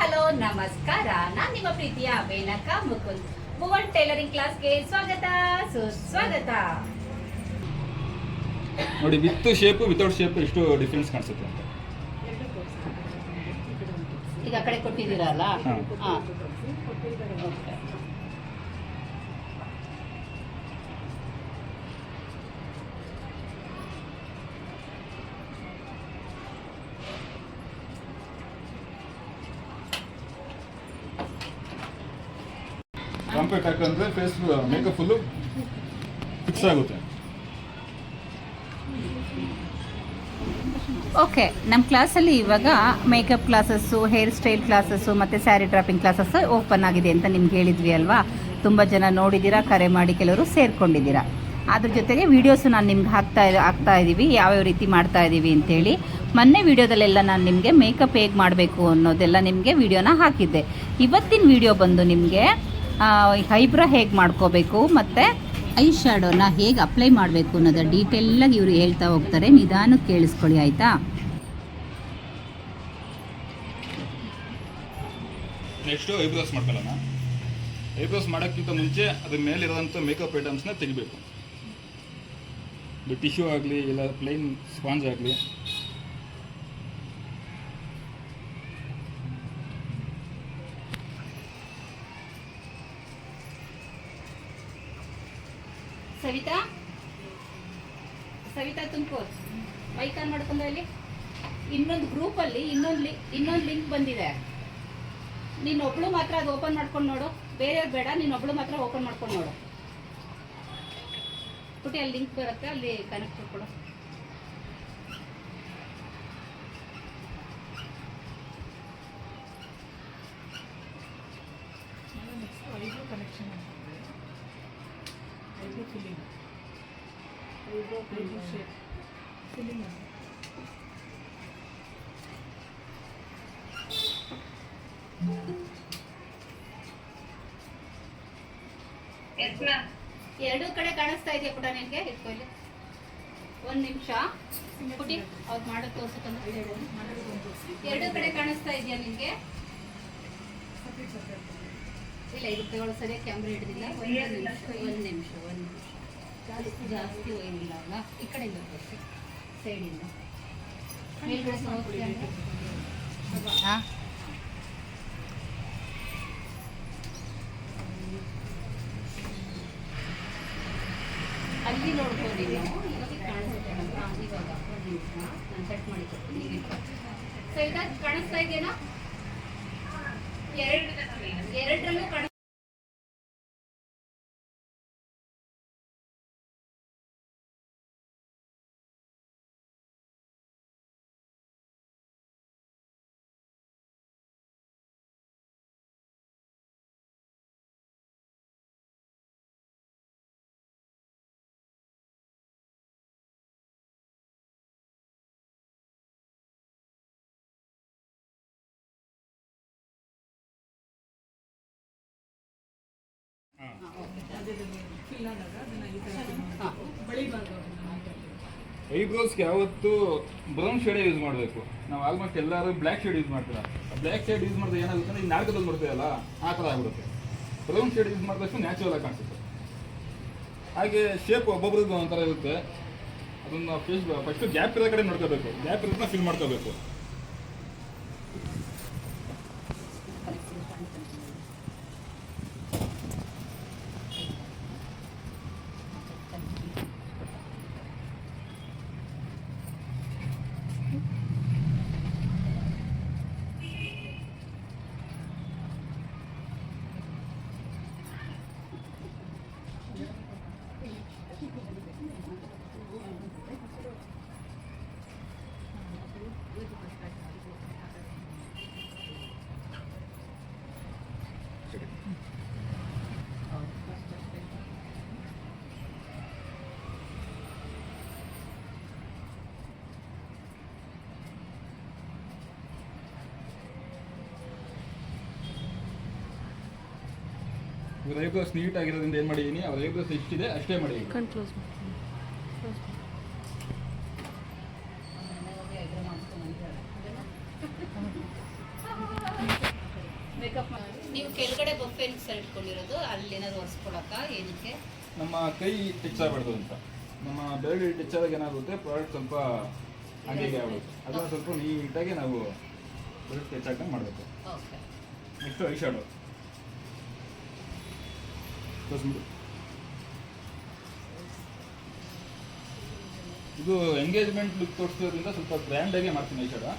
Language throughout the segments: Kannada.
ಹಲೋ ನಮಸ್ಕಾರ. ನಾನು ನಿಮ್ಮ ಪ್ರೀತಿಯ ಬೇನಕ ಮುಕುಂದ್. ಭುವನ್ ಟೈಲರಿಂಗ್ ಕ್ಲಾಸ್ಗೆ ಸ್ವಾಗತ ಸುಸ್ವಾಗತ. ನೋಡಿ ವಿತ್ ಶೇಪ್ ವಿತೌಟ್ ಶೇಪ್ ಎಷ್ಟು ಡಿಫ್ರೆನ್ಸ್ ಕಾಣಿಸುತ್ತೆ ಅಂತ. ಈಗ ಆ ಕಡೆ ಕೊಟ್ಟಿದ್ದೀರಲ್ಲ? ಹಾ. ಹಾಕಂದ್ರೆ ಫೇಸ್ ಮೇಕಪ್ ಫುಲ್ಲು ಫಿಕ್ಸ್ ಆಗುತ್ತೆ. ಓಕೆ ನಮ್ಮ ಕ್ಲಾಸಲ್ಲಿ ಇವಾಗ makeup classes hair style classes ಮತ್ತು ಸ್ಯಾರಿ ಡ್ರಾಪಿಂಗ್ ಕ್ಲಾಸಸ್ ಓಪನ್ ಆಗಿದೆ ಅಂತ ನಿಮ್ಗೆ ಹೇಳಿದ್ವಿ ಅಲ್ವಾ? ತುಂಬ ಜನ ನೋಡಿದ್ದೀರಾ ಕರೆ ಮಾಡಿ ಕೆಲವರು ಸೇರ್ಕೊಂಡಿದ್ದೀರಾ. ಅದ್ರ ಜೊತೆಗೆ ವೀಡಿಯೋಸು ನಾನು ನಿಮ್ಗೆ ಹಾಕ್ತಾ ಹಾಕ್ತಾ ಇದ್ದೀವಿ ಯಾವ್ಯಾವ ರೀತಿ ಮಾಡ್ತಾ ಇದ್ದೀವಿ ಅಂತೇಳಿ. ಮೊನ್ನೆ ವೀಡಿಯೋದಲ್ಲೆಲ್ಲ ನಾನು ನಿಮಗೆ ಮೇಕಪ್ ಹೇಗೆ ಮಾಡಬೇಕು ಅನ್ನೋದೆಲ್ಲ ನಿಮಗೆ ವೀಡಿಯೋನ ಹಾಕಿದ್ದೆ. ಇವತ್ತಿನ ವೀಡಿಯೋ ಬಂದು ನಿಮಗೆ ಐಬ್ರೋ ಹೇಗೆ ಮಾಡ್ಕೋಬೇಕು ಮತ್ತು ಐ ಶ್ಯಾಡೋನ ಹೇಗೆ ಅಪ್ಲೈ ಮಾಡಬೇಕು ಅನ್ನೋದು ಡೀಟೇಲಾಗಿ ಇವರು ಹೇಳ್ತಾ ಹೋಗ್ತಾರೆ. ನಿಧಾನಕ್ಕೆ ಕೇಳಿಸ್ಕೊಳ್ಳಿ ಆಯಿತಾ? ನೆಕ್ಸ್ಟು ಐಬ್ರೋಸ್ ಮಾಡ್ಕೊಳ್ಳೋಣ. ಐಬ್ರೋಸ್ ಮಾಡೋಕ್ಕಿಂತ ಮುಂಚೆ ಅದ್ರ ಮೇಲಿರೋಂಥ ಮೇಕಪ್ ಐಟಮ್ಸ್ನ ತೆಗಿಬೇಕು. ಇದು ಟಿಶ್ಯೂ ಆಗಲಿ ಇಲ್ಲ ಪ್ಲೈನ್ ಸ್ಪಾಂಜ್ ಆಗಲಿ ಸವಿತಾ? ಸವಿತಾ ತುಮಕೂರು ಮೈಕ್ ಆನ್ ಮಾಡ್ಕೊಂಡ್ರೆ ಅಲ್ಲಿ ಇನ್ನೊಂದು ಗ್ರೂಪಲ್ಲಿ ಇನ್ನೊಂದು ಇನ್ನೊಂದು ಲಿಂಕ್ ಬಂದಿದೆ. ನೀನು ಒಬ್ಳು ಮಾತ್ರ ಅದು ಓಪನ್ ಮಾಡ್ಕೊಂಡು ನೋಡು. ಬೇರೆಯವ್ರು ಬೇಡ, ನೀನು ಒಬ್ಳು ಮಾತ್ರ ಓಪನ್ ಮಾಡ್ಕೊಂಡು ನೋಡು. ಪುಟಿ ಅಲ್ಲಿ ಲಿಂಕ್ ಬರುತ್ತೆ, ಅಲ್ಲಿ ಕನೆಕ್ಟ್ ಮಾಡ್ಕೊಡು. ಎರಡು ಕಡೆ ಕಾಣಿಸ್ತಾ ಇದೆಯಾ ಕೂಡ ನಿನಗೆ ಇಟ್ಕೊಳ್ಳಿ ಒಂದು ನಿಮಿಷ. ಪುಟಿ ಅವ್ರು ಮಾಡೋದು ತೋರ್ಸಕ್ಕಂತ ಎರಡು ಕಡೆ ಕಾಣಿಸ್ತಾ ಇದೆಯಾ ನಿನಗೆ ಇಲ್ಲ ಇದು ತಗೊಳ್ಳೋ ಸರಿಯಾಗಿ ಕ್ಯಾಮ್ರಾ ಹಿಡಿದಿಲ್ಲ. ಒಂದು ನಿಮಿಷ ಒಂದು ನಿಮಿಷ ಒಂದು ನಿಮಿಷ. ಜಾಸ್ತಿ ಜಾಸ್ತಿ ಒಯ್ಯಿಲ್ಲ ಅಲ್ಲ ಈ ಕಡೆಯಿಂದ ತೋರಿಸಿ ಸೈಡಿಂದ ಮೇಲ್ಗಡೆ ನೋಡ್ತೀಯ ಹಾಂ? ಅಲ್ಲಿ ನೋಡ್ಬೋದು ನಾವು. ಇವಾಗ ಕಾಣಿಸುತ್ತೆ ನಮ್ಗೆ. ಹಾ, ಇವಾಗ ಒಂದು ನಿಮಿಷ ನಾನು ಕಟ್ ಮಾಡಿ ಕೊಡ್ತೀನಿ. ಸೊ ಕಾಣಿಸ್ತಾ ಇದೆಯಾ? ಎರಡು ಎರಡರಲ್ಲೂ ಕಾಣಿಸ್ ಐಬ್ರೋಸ್ಗೆ ಯಾವತ್ತು ಬ್ರೌನ್ ಶೇಡೇ ಯೂಸ್ ಮಾಡಬೇಕು. ನಾವು ಆಲ್ಮೋಸ್ಟ್ ಎಲ್ಲರೂ ಬ್ಲ್ಯಾಕ್ ಶೇಡ್ ಯೂಸ್ ಮಾಡ್ತೀರಾ? ಬ್ಲ್ಯಾಕ್ ಶೇಡ್ ಯೂಸ್ ಮಾಡಿದ್ರೆ ಏನಾಗುತ್ತೆ ಅಂದ್ರೆ ನಾಲ್ಕದಲ್ಲಿ ಮಾಡ್ತೀವಲ್ಲ ಆ ಥರ ಆಗ್ಬಿಡುತ್ತೆ. ಬ್ರೌನ್ ಶೇಡ್ ಯೂಸ್ ಮಾಡಿದಷ್ಟು ನ್ಯಾಚುರಲ್ ಆಗಿ ಕಾಣಿಸುತ್ತೆ. ಹಾಗೆ ಶೇಪ್ ಒಬ್ಬೊಬ್ರದ್ದು ಒಂಥರ ಇರುತ್ತೆ. ಅದನ್ನು ಫೇಸ್ ಫಸ್ಟು ಗ್ಯಾಪ್ ಇರೋ ಕಡೆ ನೋಡ್ಕೋಬೇಕು. ಗ್ಯಾಪ್ ಇರೋದನ್ನ ಫಿಲ್ ಮಾಡ್ಕೋಬೇಕು. ಇವ್ರ ಐಬ್ರೋಸ್ ನೀಟ್ ಆಗಿರೋದ್ರಿಂದ ಏನು ಮಾಡಿದ್ದೀನಿ ಅವ್ರ ಐಬ್ರೋಸ್ ಎಷ್ಟಿದೆ ಅಷ್ಟೇ ಮಾಡಿ. ಕಂಟ್ರೋಸ್ ಮೇಕಪ್ ನೀವು ಕೆಳಗಡೆ ಸರ್ ಇಟ್ಕೊಂಡಿರೋದು ಅಲ್ಲಿ ಏನಾದ್ರು ಏನಕ್ಕೆ? ನಮ್ಮ ಕೈ ಟಿಚ್ ಆಗಬಾರ್ದು ಅಂತ. ನಮ್ಮ ಬೆರಳು ಟಚ್ ಆದಾಗ ಏನಾಗುತ್ತೆ ಪ್ರಾಡಕ್ಟ್ ಸ್ವಲ್ಪ ಹಂಗೆ ಆಗುತ್ತೆ. ಅದನ್ನ ಸ್ವಲ್ಪ ನೀಟಾಗಿ ನಾವು ಪ್ರಾಡಕ್ಟ್ ಟಚ್ ಹಾಕೊಂಡು ಮಾಡಬೇಕು. ಓಕೆ ನೆಕ್ಸ್ಟ್ ಐ ಶಾಡೋ ಇದು ಎಂಗೇಜ್ಮೆಂಟ್ ಲುಕ್ ತೋರಿಸೋದ್ರಿಂದ ಸ್ವಲ್ಪ ಗ್ರ್ಯಾಂಡಾಗೆ ಮಾಡ್ತೀನಿ ಈ ಶಾಡೋ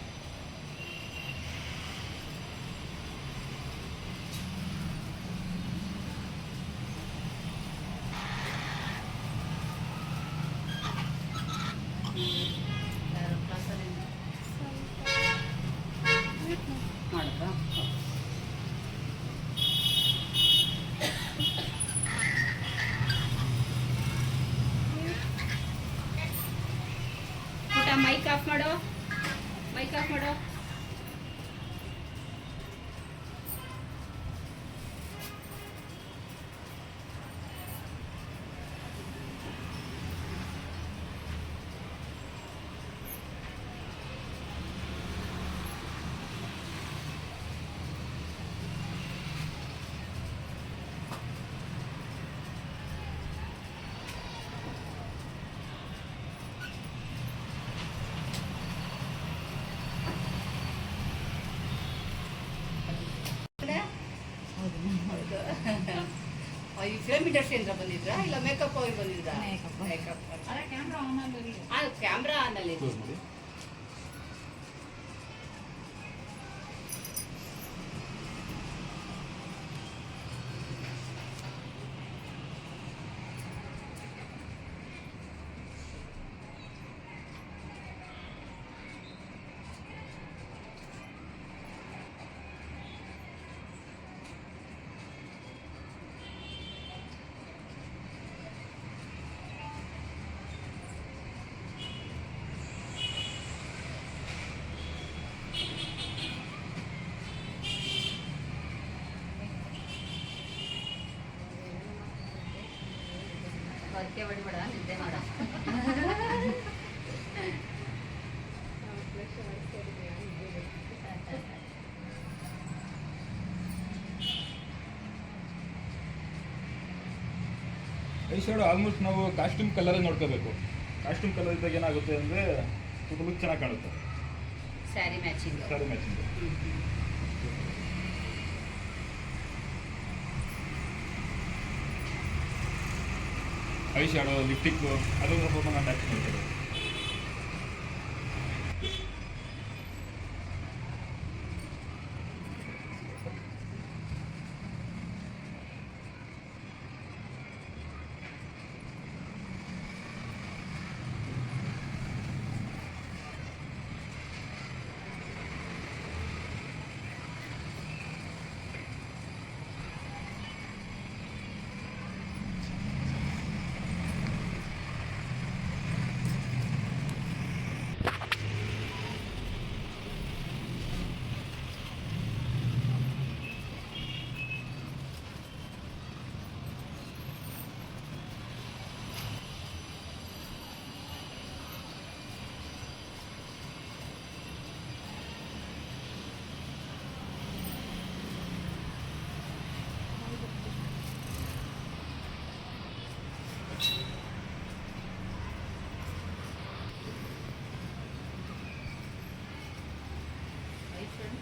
ಮಾಡಿದ್ರಾ ಪುಟ ಮೈಕ್ ಆಫ್ ಮಾಡೋ. ಮೈಕ್ ಆಫ್ ಮಾಡೋ. ಈ ಫಿಲ್ಮ್ ಇಂಡಸ್ಟ್ರಿಯಿಂದ ಬಂದಿದ್ರಾ? ಇಲ್ಲ ಮೇಕಪ್ ಹೋಗಿ ಬಂದಿದ್ರಾ? ಮೇಕಪ್ ಕ್ಯಾಮ್ರಾ ಆನಲ್ಲಿ ತೋರಿಸ್ಬಿಡಿ ಅದಕ್ಕೆ ಬಡಿಬೇಡ ನಿದ್ದೆ ಮಾಡ. ಐ ಶಾಡೋ ಆಲ್ಮೋಸ್ಟ್ ನಾವು ಕಾಸ್ಟ್ಯೂಮ್ ಕಲರ್ ನೋಡ್ಕೋಬೇಕು. ಕಾಸ್ಟ್ಯೂಮ್ ಕಲರ್ ಇದ್ದಾಗ ಏನಾಗುತ್ತೆ ಅಂದರೆ ಸ್ವಲ್ಪ ಲುಕ್ ಚೆನ್ನಾಗಿ ಕಾಣುತ್ತೆ. Sari matching sari matching eye shadow ಲಿಪ್ಟಿಕ್ಕು ಅದು ಸ್ವಲ್ಪ ನಾನು ಟ್ಯಾಕ್ಸ್ ಮಾಡ್ತೇವೆ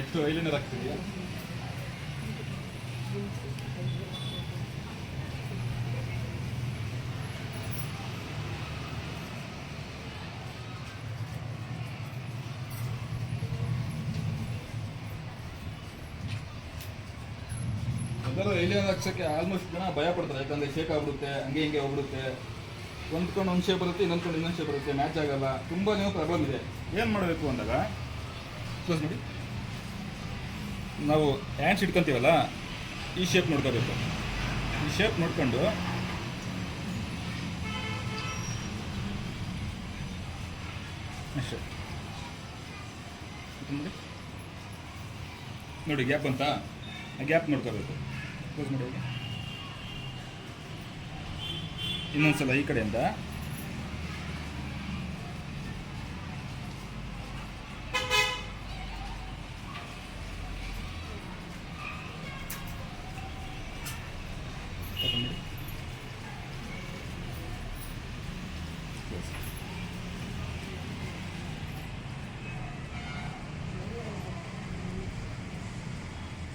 ಎಷ್ಟು ಐಲಿನರ್ ಆಗ್ತಿದೆಯಾ ಎಲ್ಲರೂ ಐಲಿಯರ್ ಹಾಕ್ಸೋಕ್ಕೆ ಆಲ್ಮೋಸ್ಟ್ ಜನ ಭಯ ಪಡ್ತಾರೆ. ಯಾಕಂದ್ರೆ ಶೇಕ್ ಆಗ್ಬಿಡುತ್ತೆ ಹಂಗೆ ಹಿಂಗೆ ಹೋಗ್ಬಿಡುತ್ತೆ. ಒಂದ್ಕೊಂಡು ಒಂದ್ ಶೇಪ್ ಬರುತ್ತೆ ಇನ್ನೊಂದ್ಕೊಂಡು ಇನ್ನೊಂದು ಶೇಪ್ ಬರುತ್ತೆ. ಮ್ಯಾಚ್ ಆಗಲ್ಲ. ತುಂಬಾ ನೀವು ಪ್ರಾಬ್ಲಮ್ ಇದೆ. ಏನು ಮಾಡಬೇಕು ಅಂದಾಗ? ಕ್ಲೋಸ್ ಮಾಡಿ. ನಾವು ಹ್ಯಾಂಡ್ಸ್ ಇಟ್ಕೊಂತೀವಲ್ಲ ಈ ಶೇಪ್ ನೋಡ್ಕೋಬೇಕು. ಈ ಶೇಪ್ ನೋಡ್ಕೊಂಡು, ಅಷ್ಟೇ. ನೋಡಿ. ನೋಡಿ ಗ್ಯಾಪ್ ಅಂತ. ಆ ಗ್ಯಾಪ್ ನೋಡ್ಕೋಬೇಕು. ಕ್ಲೋಸ್ ಹೋಗಿ. ಇನ್ನೊಂದ್ಸಲ ಈ ಕಡೆಯಿಂದ.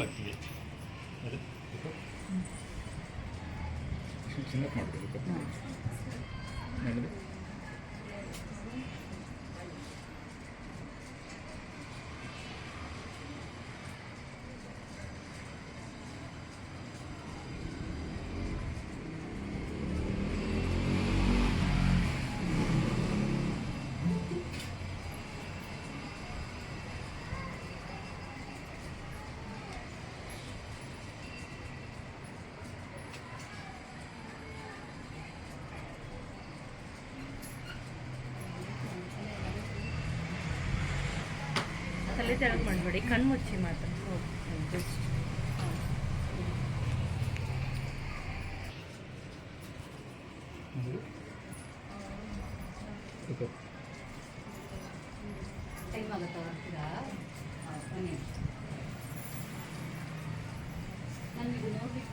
ಆಗ್ತದೆ ಚಿನ್ನಕ್ಕೆ ಮಾಡಬೇಕು ತೆರವು ಮಾಡಬೇಡಿ ಕಣ್ಮುಚ್ಚಿ ಮಾತ್ರ ಟೈಮ್ ಆಗುತ್ತಾ ನನಗೆ ನೋಡ್ಲಿಕ್ಕೆ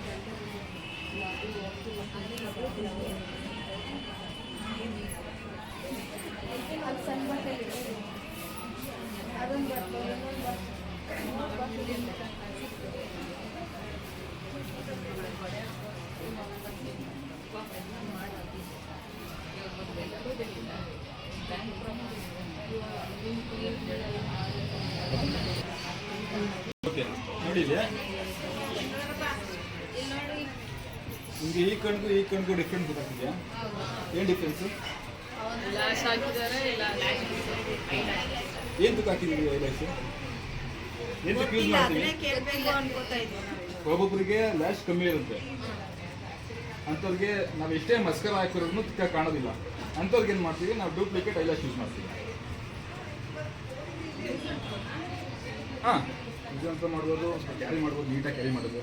अच्छा ಈ ಡಿಫ್ರೆಂಟ್ ಡಿಫ್ರೆನ್ಸ್ ಏನ್ ಏನು ಡಿಫ್ರೆನ್ಸು ಏನು ತುಕ್ಕ ಹಾಕಿದ್ದೀವಿ ಐಲೈಸು ಏನು ತುಕ್ಕ ಯೂಸ್ ಮಾಡ್ತೀವಿ ಒಬ್ಬೊಬ್ಬರಿಗೆ ಲ್ಯಾಶ್ ಕಮ್ಮಿ ಇರುತ್ತೆ. ಅಂಥವ್ರಿಗೆ ನಾವು ಎಷ್ಟೇ ಮಸ್ಕರ ಹಾಕಿರೋದನ್ನು ತುಕ್ಕ ಕಾಣೋದಿಲ್ಲ. ಅಂಥವ್ರಿಗೆ ಏನು ಮಾಡ್ತೀವಿ? ನಾವು ಡೂಪ್ಲಿಕೇಟ್ ಐಲ್ಯಾಶ್ ಯೂಸ್ ಮಾಡ್ತೀವಿ. ಹಾಂ ಇದು ಅಂತ ಮಾಡ್ಬೋದು ಕ್ಯಾರಿ ಮಾಡ್ಬೋದು ನೀಟಾಗಿ ಕ್ಯಾರಿ ಮಾಡೋದು.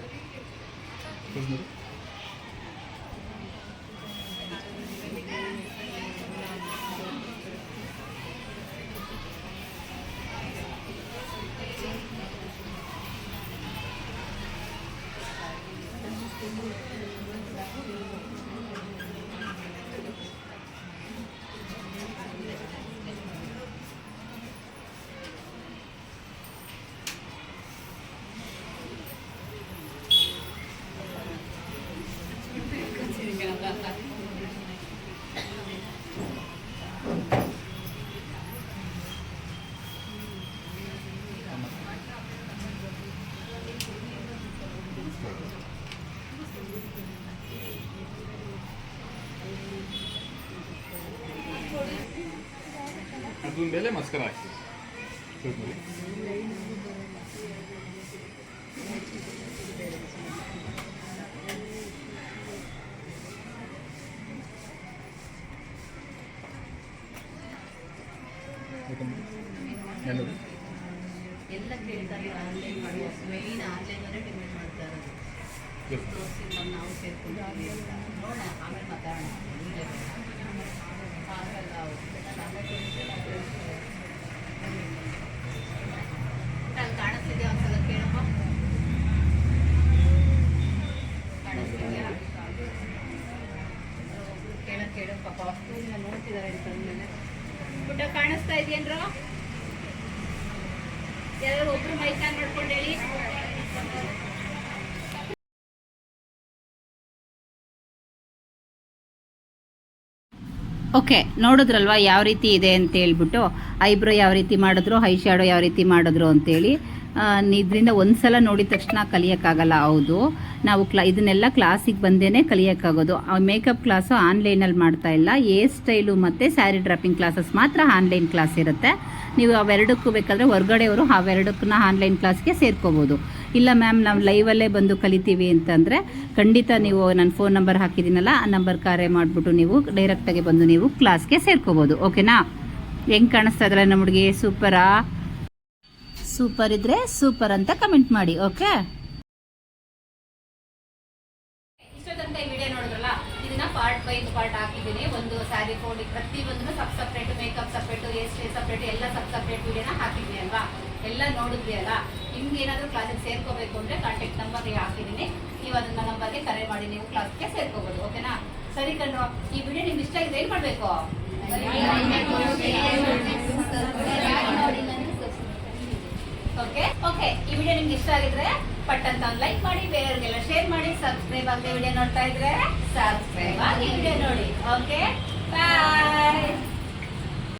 ಅದ್ರ ಮೇಲೆ ಮಸ್ಕರ ಹಾಕ್ತೀವಿ ಯೂಸ್ ಮಾಡಿ ಎಲ್ಲದು ಎಲ್ಲ ಕೇಳ್ತಾರೆ ಆನ್ಲೈನ್ ಮಾಡಿ ಮೇಯ್ನ್ ಆನ್ಲೈನ್ ಅಲ್ಲೇ ಡಿಮ್ಯಾಂಡ್ ಮಾಡ್ತಾ ಇರೋದು ಯೂಸ್ ಮಾಡಿ ತೋರಿಸಿ ನಾವು ಸೇರ್ಕೊಂಡಿದ್ದೀವಿ ಅಂತ ನೋಡೋಣ ಆಮೇಲೆ ಮಾತಾಡೋಣ ಈಗಲೇ ಬೇಡ. ಆಗಲ್ಲ ಅವ್ರು. ನಾನು ಆಮೇಲೆ ಹೇಳ್ತೀನಿ, ನಾನು ಹೇಳ್ತೀನಿ. ಅಲ್ಲಿ ಕಾಣಿಸ್ತಿದ್ಯಾ ಒಂದ್ಸಲ ಕೇಳಪ್ಪ ಕಾಣಿಸ್ತಿದ್ಯಾ ಕೇಳ ಕೇಳು ಪಾಪ ಅಷ್ಟು ನೋಡ್ತಿದ್ದಾರೆ ಅಂತಂದ್ಮೇಲೆ ಪುಟ್ಟ ಕಾಣಿಸ್ತಾ ಇದೆಯೇನ್ರು ಯಾರು ಒಬ್ರು ಮೈಕ್ ಆನ್ ಮಾಡ್ಕೊಂಡು ಹೇಳಿ ಓಕೆ, ನೋಡಿದ್ರಲ್ವಾ ಯಾವ ರೀತಿ ಇದೆ ಅಂತ ಹೇಳ್ಬಿಟ್ಟು, ಐಬ್ರೋ ಯಾವ ರೀತಿ ಮಾಡಿದ್ರು, ಹೈ ಶ್ಯಾಡೋ ಯಾವ ರೀತಿ ಮಾಡಿದ್ರು ಅಂತೇಳಿ ಇದರಿಂದ ಒಂದ್ಸಲ ನೋಡಿದ ತಕ್ಷಣ ಕಲಿಯೋಕ್ಕಾಗಲ್ಲ, ಹೌದು. ನಾವು ಕ್ಲಾ, ಇದನ್ನೆಲ್ಲ ಕ್ಲಾಸಿಗೆ ಬಂದೇ ಕಲಿಯೋಕ್ಕಾಗೋದು. ಮೇಕಪ್ ಕ್ಲಾಸು ಆನ್ಲೈನಲ್ಲಿ ಮಾಡ್ತಾ ಇಲ್ಲ. ಏರ್ ಸ್ಟೈಲು ಮತ್ತು ಸ್ಯಾರಿ ಡ್ರಾಪಿಂಗ್ ಕ್ಲಾಸಸ್ ಮಾತ್ರ ಆನ್ಲೈನ್ ಕ್ಲಾಸ್ ಇರುತ್ತೆ. ನೀವು ಅವೆರಡಕ್ಕೂ ಬೇಕಾದರೆ ಹೊರಗಡೆಯವರು ಅವೆರಡಕ್ಕನ್ನ ಆನ್ಲೈನ್ ಕ್ಲಾಸ್ಗೆ ಸೇರ್ಕೋಬೋದು. ಇಲ್ಲ ಮ್ಯಾಮ್, ನಾವು ಲೈವಲ್ಲೇ ಬಂದು ಕಲಿತೀವಿ ಅಂತಂದರೆ ಖಂಡಿತ ನೀವು ನನ್ನ ಫೋನ್ ನಂಬರ್ ಹಾಕಿದ್ದೀನಲ್ಲ, ಆ ನಂಬರ್ ಕಾರ್ಯ ಮಾಡಿಬಿಟ್ಟು ನೀವು ಡೈರೆಕ್ಟಾಗಿ ಬಂದು ನೀವು ಕ್ಲಾಸ್ಗೆ ಸೇರ್ಕೋಬೋದು ಓಕೆನಾ ಹೆಂಗೆ ಕಾಣಿಸ್ತಾ ಇದ್ರೆ ನಮ್ಮ ಹುಡುಗಿ? ಸೂಪರಾ ಸೂಪರ್ ಇದ್ರೆ ಸೂಪರ್ ಅಂತ ಕಮೆಂಟ್ ಮಾಡಿ ಓಕೆ ಎಲ್ಲ ಸಬ್ ಎಲ್ಲ ನೋಡಿದ್ವಿ ನಿಮ್ಗೆ ಏನಾದರೂ ಕ್ಲಾಸಿಗೆ ಸೇರ್ಕೋಬೇಕು ಅಂದ್ರೆ ಕಾಂಟ್ಯಾಕ್ಟ್ ನಂಬರ್ ಹಾಕಿದ್ದೀನಿ ನೀವು ಅದನ್ನ ನಂಬರ್ಗೆ ಕರೆ ಮಾಡಿ, ನೀವು ಕ್ಲಾಸ್ಗೆ ಸೇರ್ಕೋಬಹುದು ಓಕೆನಾ ಸರಿ ಕಣ್ಣು, ಈ ವಿಡಿಯೋ ನಿಮ್ಗೆ ಇಷ್ಟ ಆಗಿದೆ ಏನ್ ಮಾಡ್ಬೇಕು? ಓಕೆ ಓಕೆ ಈ ವಿಡಿಯೋ ನಿಮ್ಗೆ ಇಷ್ಟ ಆಗಿದ್ರೆ ಪಟ್ ಅಂತ ಒಂದು ಲೈಕ್ ಮಾಡಿ, ಬೇರೆಯವ್ರಿಗೆಲ್ಲ ಶೇರ್ ಮಾಡಿ ಸಬ್ಸ್ಕ್ರೈಬ್ ಆಗದೆ ವಿಡಿಯೋ ನೋಡ್ತಾ ಇದ್ರೆ ಸಬ್ಸ್ಕ್ರೈಬ್ ಆಗಿ ವಿಡಿಯೋ ನೋಡಿ. Okay bye